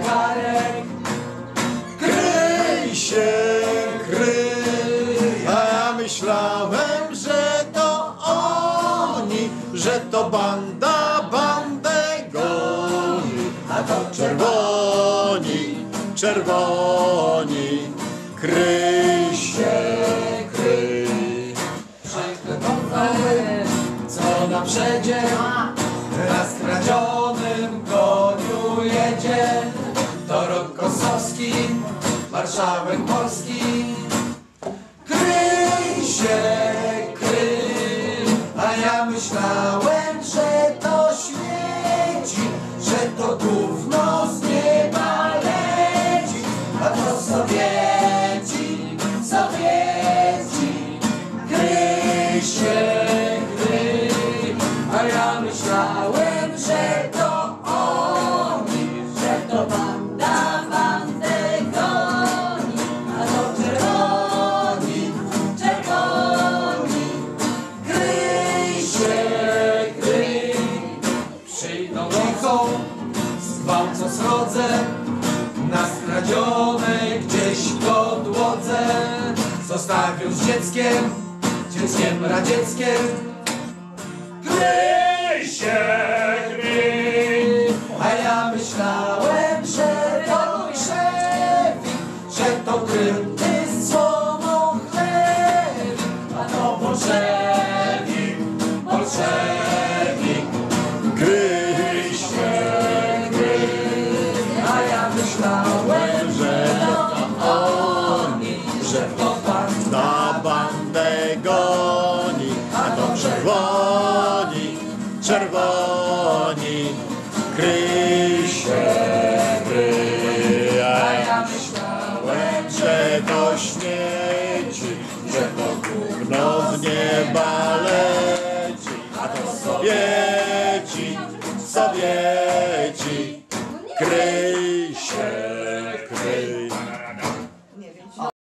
zegarek. Kryj się, kryj, a ja myślałem, że to oni, że to banda bandę goni, a to czerwoni, czerwoni, kryj się, kryj. Przeklepany, co na przedzie, na skradzionym koniu jedzie. Kosowski, marszałek Polski. Kryj się, kryj, a ja myślałem, że to śmieci, że to gówno z nieba leci, a to Sowieci, Sowieci. Kryj się, a ja myślałem, że zgwałcą srodze, na skradzionej gdzieś podłodze. Zostawią z dzieckiem, dzieckiem radzieckiem. Kryj się, kryj, a ja myślałem, że to krzewik, że to słomą chlewik, a to bolszewik, bolszewik. Że to pan na bandę goni, a to czerwoni, czerwoni, kryj się, kryj, a ja myślałem, że to śmieci, że to gówno z nieba leci, a to Sowieci, Sowieci, kryj